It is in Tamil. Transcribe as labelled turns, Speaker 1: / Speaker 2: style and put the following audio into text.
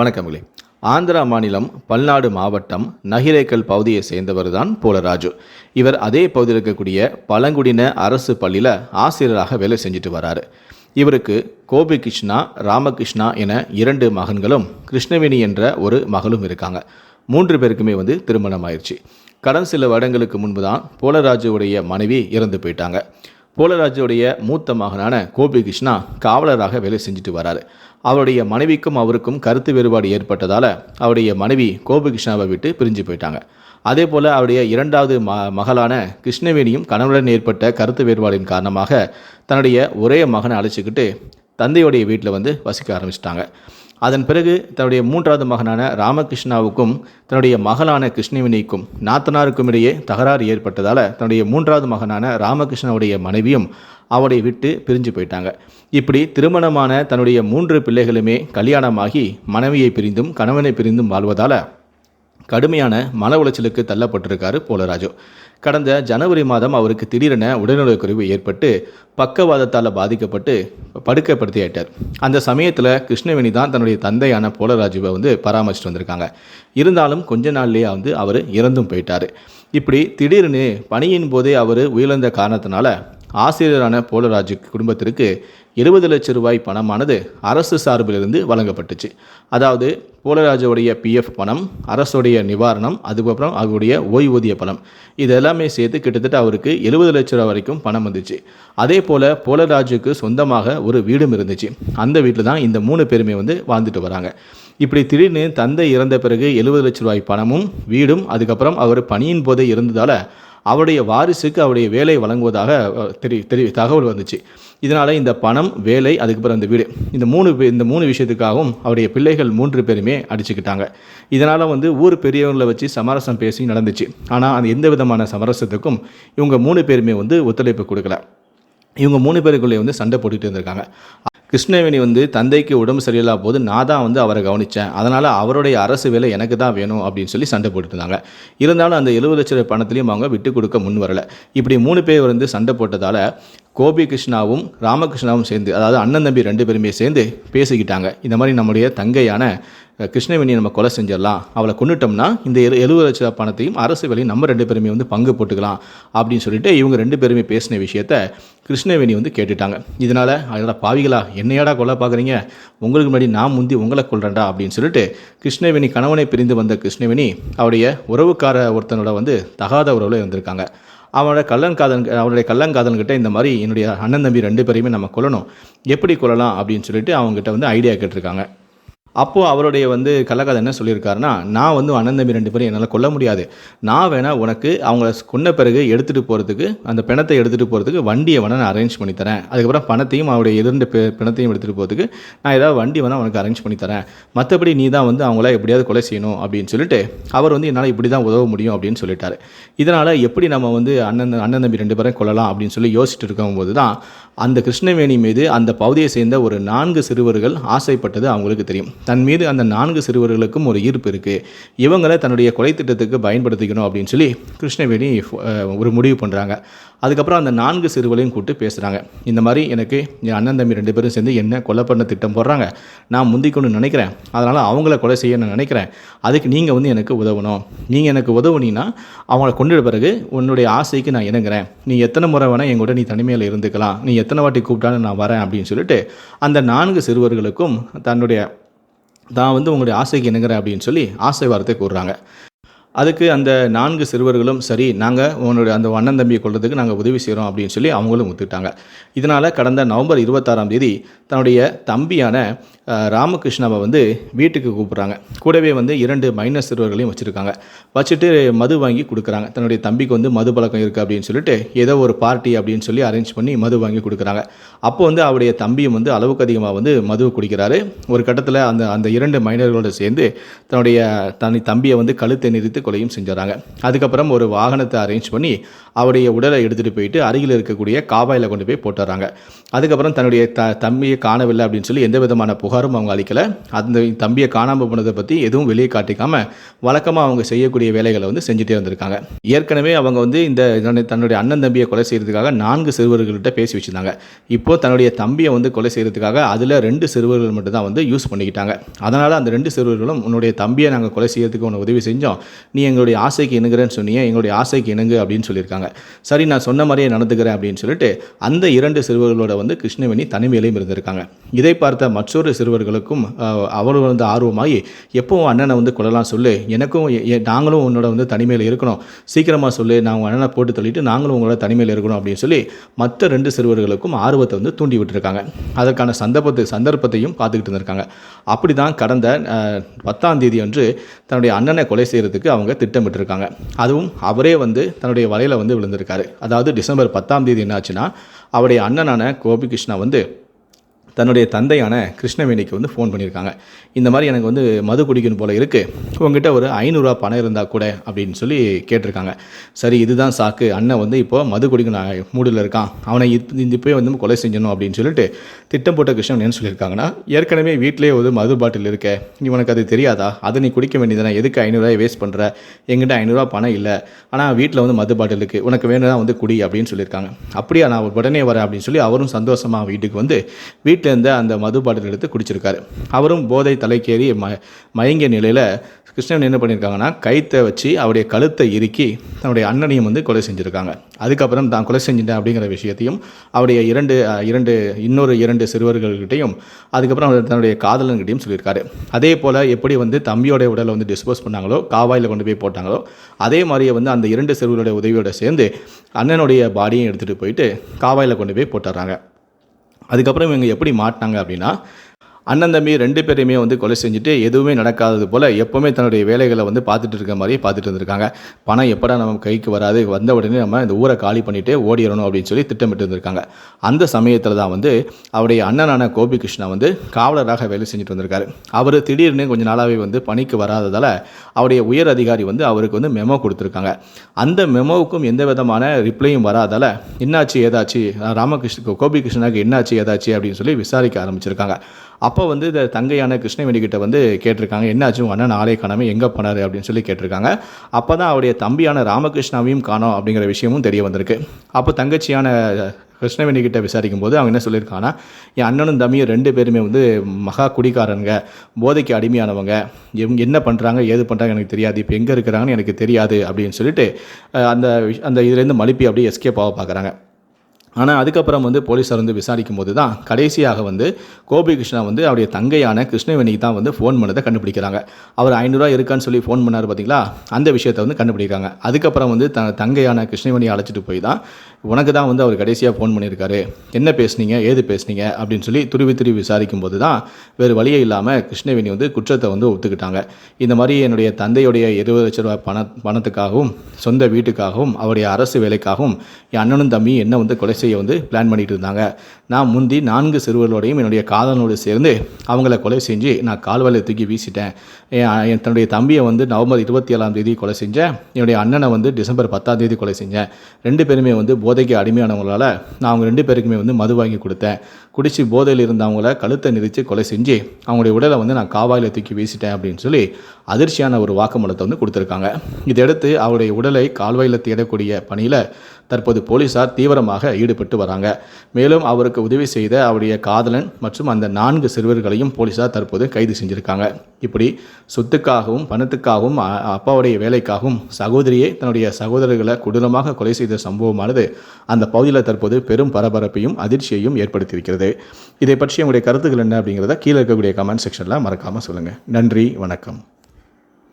Speaker 1: வணக்கங்களே ஆந்திரா மாநிலம் பல்நாடு மாவட்டம் நகிரேக்கல் பகுதியை சேர்ந்தவர் தான் போலராஜு. இவர் அதே பகுதியில் இருக்கக்கூடிய பழங்குடியின அரசு பள்ளியில் ஆசிரியராக வேலை செஞ்சுட்டு வராரு. இவருக்கு கோபி கிருஷ்ணா ராமகிருஷ்ணா என இரண்டு மகன்களும் கிருஷ்ணவேணி என்ற ஒரு மகளும் இருக்காங்க. மூன்று பேருக்குமே வந்து திருமணம் ஆயிடுச்சு கடன் சில வருடங்களுக்கு முன்பு தான் போலராஜுவுடைய மனைவி இறந்து போயிட்டாங்க. போலராஜுடைய மூத்த மகனான கோபி கிருஷ்ணா காவலராக வேலை செஞ்சுட்டு வராரு. அவருடைய மனைவிக்கும் அவருக்கும் கருத்து வேறுபாடு ஏற்பட்டதால் அவருடைய மனைவி கோபகிருஷ்ணாவை விட்டு பிரிஞ்சு போயிட்டாங்க. அதே போல் அவருடைய இரண்டாவது ம மகளான கிருஷ்ணவேணியும் கணவனுடன் ஏற்பட்ட கருத்து வேறுபாடின் காரணமாக தன்னுடைய ஒரே மகனை அழைச்சிக்கிட்டு தந்தையுடைய வீட்டில் வந்து வசிக்க ஆரம்பிச்சிட்டாங்க. அதன் பிறகு தன்னுடைய மூன்றாவது மகனான ராமகிருஷ்ணாவுக்கும் தன்னுடைய மகளான கிருஷ்ணவினிக்கும் நாத்தனாருக்கும் இடையே தகராறு ஏற்பட்டதால் தன்னுடைய மூன்றாவது மகனான ராமகிருஷ்ணாவுடைய மனைவியும் அவரை விட்டு பிரிஞ்சு போயிட்டாங்க. இப்படி திருமணமான தன்னுடைய மூன்று பிள்ளைகளுமே கல்யாணமாகி மனைவியை பிரிந்தும் கணவனை பிரிந்தும் வாழ்வதால் கடுமையான மன உளைச்சலுக்கு தள்ளப்பட்டிருக்காரு போலராஜு. கடந்த ஜனவரி மாதம் அவருக்கு திடீரென உடல்நலக்குறைவு ஏற்பட்டு பக்கவாதத்தால் பாதிக்கப்பட்டு படுக்கைப்படுத்தி ஆயிட்டார் அந்த சமயத்தில் கிருஷ்ணவேணி தான் தன்னுடைய தந்தையான போலராஜுவை வந்து பராமரிச்சுட்டு வந்திருக்காங்க. இருந்தாலும் கொஞ்ச நாள்லேயே வந்து அவர் இறந்தும் போயிட்டார். இப்படி திடீர்னு பணியின் போதே அவர் உயிரிழந்த காரணத்தினால ஆசிரியரான போலராஜு குடும்பத்திற்கு இருபது லட்சம் ரூபாய் பணமானது அரசு சார்பிலிருந்து வழங்கப்பட்டுச்சு. அதாவது போலராஜுடைய பிஎஃப் பணம் அரசுடைய நிவாரணம் அதுக்கப்புறம் அவருடைய ஓய்வூதிய பணம். இது எல்லாமே சேர்த்து கிட்டத்தட்ட அவருக்கு எழுபது லட்ச ரூபா வரைக்கும் பணம் வந்துச்சு. அதே போல் போலராஜுக்கு சொந்தமாக ஒரு வீடும் இருந்துச்சு. அந்த வீட்டில் தான் இந்த மூணு பேருமே வந்து வாழ்ந்துட்டு வராங்க. இப்படி திடீர்னு தந்தை இறந்த பிறகு எழுபது லட்ச ரூபாய் பணமும் வீடும் அதுக்கப்புறம் அவர் பணியின் போதே இருந்ததால் அவருடைய வாரிசுக்கு அவருடைய வேலை வழங்குவதாக தெரி தெரி தகவல் வந்துச்சு. இதனால் இந்த பணம் வேலை அதுக்கப்புறம் அந்த வீடு. இந்த மூணு இந்த மூணு விஷயத்துக்காகவும் அவருடைய பிள்ளைகள் மூன்று பேருமே அடிச்சுக்கிட்டாங்க. இதனால் வந்து ஊர் பெரியவங்களை வச்சு சமரசம் பேசி நடந்துச்சு. ஆனால் அந்த எந்த விதமான சமரசத்துக்கும் இவங்க மூணு பேருமே வந்து ஒத்துழைப்பு கொடுக்கல. இவங்க மூணு பேருக்குள்ளே வந்து சண்டை போட்டுகிட்டு இருந்திருக்காங்க. கிருஷ்ணவேணி வந்து தந்தைக்கு உடம்பு சரியில்லா போது நான் தான் வந்து அவரை கவனித்தேன் அதனால் அவருடைய அரசு வேலை எனக்கு தான் வேணும் அப்படின்னு சொல்லி சண்டை போட்டுருந்தாங்க இருந்தாலும் அந்த எழுபது லட்ச ரூபாய் பணத்திலையும் அவங்க விட்டு கொடுக்க முன் வரலை. இப்படி மூணு பேர் வந்து சண்டை போட்டதால் கோபி கிருஷ்ணாவும் ராமகிருஷ்ணாவும் சேர்ந்து அதாவது அண்ணன் தம்பி ரெண்டு பேருமே சேர்ந்து பேசிக்கிட்டாங்க. இந்த மாதிரி நம்முடைய தங்கையான கிருஷ்ணவேணியை நம்ம கொலை செஞ்சிடலாம். அவளை கொண்டுட்டோம்னா இந்த எழு எழுபது லட்ச பணத்தையும் அரசு வேலையும் நம்ம ரெண்டு பேருமே வந்து பங்கு போட்டுக்கலாம் அப்படின்னு சொல்லிட்டு இவங்க ரெண்டு பேருமே பேசின விஷயத்த கிருஷ்ணவேணி வந்து கேட்டுட்டாங்க. இதனால் அதோட பாவிகளா என்னையாடா கொலை பார்க்குறீங்க? உங்களுக்கு முன்னாடி நான் முந்தி உங்களை கொல்றேன்டா அப்படின்னு சொல்லிட்டு கிருஷ்ணவேணி கணவனை பிரிந்து வந்த கிருஷ்ணவேணி அவருடைய உறவுக்கார ஒருத்தனோட வந்து தகாத உறவில் இருந்திருக்காங்க. அவனோட கள்ளன்காதன் அவனுடைய கள்ளங்காதன்கிட்ட இந்த மாதிரி என்னுடைய அண்ணன் தம்பி ரெண்டு பேரையுமே நம்ம கொல்லணும். எப்படி கொல்லலாம் அப்படின்னு சொல்லிட்டு அவங்ககிட்ட வந்து ஐடியா கேட்டிருக்காங்க. அப்போது அவருடைய வந்து கள்ளக்கதை என்ன சொல்லியிருக்காருன்னா நான் வந்து அண்ணன் தம்பி ரெண்டு பேரும் என்னால் கொல்ல முடியாது. நான் வேணால் உனக்கு அவங்கள கொன்ன பிறகு எடுத்துகிட்டு போகிறதுக்கு அந்த பிணத்தை எடுத்துகிட்டு போகிறதுக்கு வண்டியை வேணால் நான் அரேஞ்ச் பண்ணி தரேன். அதுக்கப்புறம் பணத்தையும் அவருடைய இரண்டு பே பிணத்தையும் எடுத்துகிட்டு போகிறதுக்கு நான் ஏதாவது வண்டி வேணால் உனக்கு அரேஞ்ச் பண்ணி தரேன். மற்றபடி நீ தான் வந்து அவங்கள எப்படியாவது கொலை செய்யணும் அப்படின்னு சொல்லிட்டு அவர் வந்து என்னால் இப்படி தான் உதவ முடியும் அப்படின்னு சொல்லிட்டாரு. இதனால் எப்படி நம்ம வந்து அண்ணன் அண்ணன் தம்பி ரெண்டு பேரும் கொல்லலாம் அப்படின்னு சொல்லி யோசிச்சுட்டு இருக்கும்போது தான் அந்த கிருஷ்ணவேணி மீது அந்த பகுதியை சேர்ந்த ஒரு நான்கு சிறுவர்கள் ஆசைப்பட்டது அவங்களுக்கு தெரியும். தன் மீது அந்த நான்கு சிறுவர்களுக்கும் ஒரு ஈர்ப்பு இருக்குது இவங்களை தன்னுடைய கொலை திட்டத்துக்கு பயன்படுத்திக்கணும் அப்படின்னு சொல்லி கிருஷ்ணவேணி ஒரு முடிவு பண்ணுறாங்க அதுக்கப்புறம் அந்த நான்கு சிறுவர்களையும் கூப்பிட்டு பேசுகிறாங்க இந்த மாதிரி எனக்கு என் அண்ணன் தம்பி ரெண்டு பேரும் சேர்ந்து என்ன கொலை பண்ண திட்டம் போடுறாங்க? நான் முந்திக்கணும்னு நினைக்கிறேன். அதனால் அவங்கள கொலை செய்ய நான் நினைக்கிறேன். அதுக்கு நீங்கள் வந்து எனக்கு உதவணும். நீங்கள் எனக்கு உதவுனீங்கன்னா அவங்கள கொண்டு பிறகு உன்னுடைய ஆசைக்கு நான் இணங்குறேன். நீ எத்தனை முறை வேணால் என் கூட நீ தனிமையில் இருந்துக்கலாம். நீ எத்தனை வாட்டி கூப்பிட்டாலும் நான் வரேன் அப்படின்னு சொல்லிட்டு அந்த நான்கு சிறுவர்களுக்கும் தன்னுடைய தான் வந்து உங்களுடைய ஆசைக்கு இணங்குறேன் அப்படின்னு சொல்லி ஆசை வார்த்தை கூறுறாங்க. அதுக்கு அந்த நான்கு சிறுவர்களும் சரி நாங்கள் உன்னுடைய அந்த அண்ணன் தம்பியை கொள்றதுக்கு நாங்கள் உதவி செய்கிறோம் அப்படின்னு சொல்லி அவங்களும் ஒத்துக்கிட்டாங்க. இதனால் கடந்த நவம்பர் இருபத்தாறாம் தேதி தன்னுடைய தம்பியான ராமகிருஷ்ணாவை வந்து வீட்டுக்கு கூப்பிட்றாங்க. கூடவே வந்து இரண்டு மைனர் சிறுவர்களையும் வச்சுருக்காங்க. வச்சுட்டு மது வாங்கி கொடுக்குறாங்க. தன்னுடைய தம்பிக்கு வந்து மது பழக்கம் இருக்குது அப்படின்னு சொல்லிட்டு ஏதோ ஒரு பார்ட்டி அப்படின்னு சொல்லி அரேஞ்ச் பண்ணி மது வாங்கி கொடுக்குறாங்க. அப்போ வந்து அவருடைய தம்பியும் வந்து அளவுக்கு அதிகமாக வந்து மது குடிக்கிறாரு. ஒரு கட்டத்தில் அந்த அந்த இரண்டு மைனர்களோடு சேர்ந்து தன்னுடைய தனி தம்பியை வந்து கழுத்தை நிறுத்தி வைத்து கொலையும் செஞ்சிடறாங்க அதுக்கப்புறம் ஒரு வாகனத்தை அரேஞ்ச் பண்ணி அவருடைய உடலை எடுத்துகிட்டு போயிட்டு அருகில் இருக்கக்கூடிய காவாயில் கொண்டு போய் போட்டுறாங்க. அதுக்கப்புறம் தன்னுடைய த தம்பியை காணவில்லை அப்படின்னு சொல்லி எந்த விதமான புகாரும் அவங்க அளிக்கலை. அந்த தம்பியை காணாமல் போனதை பற்றி எதுவும் வெளியே காட்டிக்காமல் வழக்கமாக அவங்க செய்யக்கூடிய வேலைகளை வந்து செஞ்சுட்டே வந்திருக்காங்க. ஏற்கனவே அவங்க வந்து இந்த தன்னுடைய- தன்னுடைய அண்ணன் தம்பியை கொலை செய்கிறதுக்காக நான்கு சிறுவர்கள்கிட்ட பேசி வச்சுருந்தாங்க. இப்போ தன்னுடைய தம்பியை வந்து கொலை செய்கிறதுக்காக அதில் ரெண்டு சிறுவர்கள் மட்டும் தான் வந்து யூஸ் பண்ணிக்கிட்டாங்க. அதனால் அந்த ரெண்டு சிறுவர்களும் உன்னுடைய தம்பியை நாங்கள் கொலை செய்யறதுக்கு உன்னை உதவி செஞ்சோம். நீ எங்களுடைய ஆசைக்கு இணுங்குறேன்னு சொன்னியே எங்களுடைய ஆசைக்கு இணுங்கு அப்படின்னு சொல்லியிருக்காங்க. சரி நான் சொன்ன மாதிரியே நடந்துக்கிறேன் அப்படின்னு சொல்லிட்டு அந்த இரண்டு சிறுவர்களோட வந்து கிருஷ்ணவேணி தனிமையிலையும் இருந்திருக்காங்க. இதை பார்த்த மற்றொரு சிறுவர்களுக்கும் அஹ், அவரும் வந்து ஆர்வமாகி எப்போவும் அண்ணனை வந்து கொள்ளலாம் சொல்லு. எனக்கும் நாங்களும் உன்னோட வந்து தனிமையில் இருக்கணும். சீக்கிரமாக சொல்லு. நான் உங்கள் அண்ணனை போட்டு தள்ளிட்டு நாங்களும் உங்களோட தனிமையில் இருக்கணும். அப்படின்னு சொல்லி மற்ற ரெண்டு சிறுவர்களுக்கும் ஆர்வத்தை வந்து தூண்டி விட்டுருக்காங்க. அதற்கான சந்தர்ப்பத்தை சந்தர்ப்பத்தையும் பார்த்துக்கிட்டு இருந்திருக்காங்க. அப்படி தான் கடந்த பத்தாம் தேதி அன்று தன்னுடைய அண்ணனை கொலை செய்கிறதுக்கு அவங்க திட்டமிட்டிருக்காங்க. அதுவும் அவரே வந்து தன்னுடைய வலையில் வந்து விழுந்திருக்காரு. அதாவது டிசம்பர் பத்தாம் தேதி என்னாச்சுன்னா அவருடைய அண்ணனான கோபிகிருஷ்ணா வந்து தன்னுடைய தந்தையான கிருஷ்ணவேணிக்கு வந்து ஃபோன் பண்ணியிருக்காங்க. இந்த மாதிரி எனக்கு வந்து மது குடிக்கணும் போல் இருக்குது உங்ககிட்ட ஒரு ஐநூறுரூவா பணம் இருந்தால் கூட அப்படின்னு சொல்லி கேட்டிருக்காங்க. சரி இதுதான் சாக்கு. அண்ணன் வந்து இப்போ மது குடிக்கணும் மூடில் இருக்கான். அவனை இப்- இந்த இப்போயே வந்து கொலை செஞ்சணும் அப்படின்னு சொல்லிட்டு திட்டம் போட்ட கிருஷ்ணன் என்ன சொல்லியிருக்காங்கன்னா ஏற்கனவே வீட்டிலேயே ஒரு மது பாட்டில் இருக்க. இவனுக்கு அது தெரியாதா? அதை நீ குடிக்க வேண்டியதானே எதுக்கு ஐநூறுரூவா வேஸ்ட் பண்ணுற எங்கிட்ட ஐநூறுரூவா பணம் இல்லை. ஆனால் வீட்டில் வந்து மது பாட்டில் இருக்குது உனக்கு வேணும்னா வந்து குடி அப்படின்னு சொல்லியிருக்காங்க. அப்படியா நான் உடனே வரேன் அப்படின்னு சொல்லி அவரும் சந்தோஷமாக வீட்டுக்கு வந்து வீட்டில் வீட்டிலேருந்து அந்த மது பாட்டில் எடுத்து குடிச்சிருக்காரு. அவரும் போதை தலைக்கேறி ம மயங்கிய நிலையில் கிருஷ்ணன் என்ன பண்ணியிருக்காங்கன்னா கைத்தை வச்சு அவருடைய கழுத்தை இறுக்கி தன்னுடைய அண்ணனையும் வந்து கொலை செஞ்சுருக்காங்க. அதுக்கப்புறம் தான் கொலை செஞ்சிட்டேன் அப்படிங்கிற விஷயத்தையும் அவருடைய இரண்டு இரண்டு இன்னொரு இரண்டு சிறுவர்கள்கிட்டையும் அதுக்கப்புறம் அவர் தன்னுடைய காதலன்கிட்டையும் சொல்லியிருக்காரு. அதே போல் எப்படி வந்து தம்பியோட உடலை வந்து டிஸ்போஸ் பண்ணாங்களோ காவாயில் கொண்டு போய் போட்டாங்களோ அதே மாதிரியே வந்து அந்த இரண்டு சிறுவர்களுடைய உதவியோடு சேர்ந்து அண்ணனுடைய பாடியும் எடுத்துகிட்டு போயிட்டு காவாயில் கொண்டு போய் போட்டுறாங்க அதுக்கப்புறம் இவங்க எப்படி மாட்டினாங்க அப்படின்னா அண்ணன் தம்பி ரெண்டு பேரையுமே வந்து கொலை செஞ்சுட்டு எதுவுமே நடக்காதது போல் எப்போவுமே தன்னுடைய வேலைகளை வந்து பார்த்துட்டு இருக்க மாதிரியே பார்த்துட்டு இருந்திருக்காங்க. பணம் எப்படா நம்ம கைக்கு வராது? வந்த உடனே நம்ம இந்த ஊரை காலி பண்ணிட்டு ஓடிடணும் அப்படின்னு சொல்லி திட்டமிட்டு இருந்திருக்காங்க. அந்த சமயத்தில் தான் வந்து அவருடைய அண்ணனான கோபி கிருஷ்ணா வந்து காவலராக வேலை செஞ்சுட்டு வந்திருக்காரு. அவர் திடீர்னு கொஞ்ச நாளாகவே வந்து பணிக்கு வராததால் அவருடைய உயர் அதிகாரி வந்து அவருக்கு வந்து மெமோ கொடுத்துருக்காங்க. அந்த மெமோவுக்கும் எந்த விதமான ரிப்ளையும் வராதால் என்னாச்சு ஏதாச்சு? ராமகிருஷ்ண கோபிகிருஷ்ணனுக்கு என்னாச்சு ஏதாச்சு அப்படின்னு சொல்லி விசாரிக்க ஆரம்பிச்சிருக்காங்க. அப்போ வந்து இந்த தங்கையான கிருஷ்ணவேணி கிட்ட வந்து கேட்டிருக்காங்க என்னாச்சு உங்கள் அண்ணன் ஆளே காணாமல் எங்கே போனார்? அப்படின்னு சொல்லி கேட்டிருக்காங்க. அப்போ தான் அவருடைய தம்பியான ராமகிருஷ்ணாவையும் காணோம் அப்படிங்கிற விஷயமும் தெரிய வந்திருக்கு. அப்போ தங்கச்சியான கிருஷ்ணவேணி கிட்ட விசாரிக்கும் போது அவங்க என்ன சொல்லியிருக்காங்கன்னா என் அண்ணனும் தம்பியும் ரெண்டு பேருமே வந்து மகா குடிக்காரங்க போதைக்கு அடிமையானவங்க. இவங்க என்ன பண்ணுறாங்க ஏது பண்ணுறாங்க எனக்கு தெரியாது. இப்போ எங்கே இருக்கிறாங்கன்னு எனக்கு தெரியாது. அப்படின்னு சொல்லிட்டு அந்த அந்த இதுலேருந்து மழுப்பி அப்படியே எஸ்கேப் ஆக பார்க்குறாங்க. ஆனால் அதுக்கப்புறம் வந்து போலீஸார் வந்து விசாரிக்கும் போது தான் கடைசியாக வந்து கோபி கிருஷ்ணா வந்து அவருடைய தங்கையான கிருஷ்ணவேணிக்கு தான் வந்து ஃபோன் பண்ணதை கண்டுபிடிக்கிறாங்க. அவர் ஐநூறுரூவா இருக்கான்னு சொல்லி ஃபோன் பண்ணார் பார்த்தீங்களா அந்த விஷயத்தை வந்து கண்டுபிடிக்கிறாங்க. அதுக்கப்புறம் வந்து த தங்கையான கிருஷ்ணவேணியை அழைச்சிட்டு போய் தான் உனக்கு தான் வந்து அவர் கடைசியாக ஃபோன் பண்ணியிருக்காரு. என்ன பேசுனீங்க? ஏது பேசுனீங்க? அப்படின்னு சொல்லி துருவி துருவி விசாரிக்கும் போது தான் வேறு வழியே இல்லாமல் கிருஷ்ணவேணி வந்து குற்றத்தை வந்து ஒத்துக்கிட்டாங்க. இந்த மாதிரி என்னுடைய தந்தையுடைய இருபது லட்ச ரூபாய் பண பணத்துக்காகவும் சொந்த வீட்டுக்காகவும் அவருடைய அரசு வேலைக்காகவும் என் அண்ணனும் தம்பி என்ன வந்து கொலை செய்ய வந்து பிளான் பண்ணிட்டு இருந்தாங்க. நான் முந்தி நான்கு சிறுவர்களோடையும் என்னுடைய காதலனோடு சேர்ந்து அவங்கள கொலை செஞ்சு நான் கால்வாயில் தூக்கி வீசிட்டேன். என் என் தன்னுடைய தம்பியை வந்து நவம்பர் இருபத்தி ஏழாம் தேதி கொலை செஞ்சேன். என்னுடைய அண்ணனை வந்து டிசம்பர் பத்தாம் தேதி கொலை செஞ்சேன். ரெண்டு பேருமே வந்து போதைக்கு அடிமையானவங்களால நான் அவங்க ரெண்டு பேருக்குமே வந்து மது வாங்கி கொடுத்தேன். குடிச்சு போதையில் இருந்தவங்கள கழுத்தை நெரிச்சு கொலை செஞ்சு அவங்களுடைய உடலை வந்து நான் காவாயில் தூக்கி வீசிட்டேன் அப்படின்னு சொல்லி அதிர்ச்சியான ஒரு வாக்குமூலத்தை வந்து கொடுத்துருக்காங்க. இதையடுத்து அவருடைய உடலை கால்வாயில் தேடக்கூடிய பணியில் தற்போது போலீசார் தீவிரமாக ஈடுபட்டு வராங்க. மேலும் அவருக்கு உதவி செய்த அவருடைய காதலன் மற்றும் அந்த நான்கு சிறுவர்களையும் போலீசார் தற்போது கைது செஞ்சிருக்காங்க. இப்படி சொத்துக்காகவும் பணத்துக்காகவும் அப்பாவுடைய வேலைக்காகவும் சகோதரியை தன்னுடைய சகோதரர்களை கொடூரமாக கொலை செய்த சம்பவமானது அந்த பகுதியில் தற்போது பெரும் பரபரப்பையும் அதிர்ச்சியையும் ஏற்படுத்தியிருக்கிறது. இதை பற்றி உங்களுடைய கருத்துக்கள் என்ன அப்படிங்கிறத கீழே இருக்கக்கூடிய கமெண்ட் செக்ஷனில் மறக்காமல் சொல்லுங்கள் நன்றி வணக்கம்.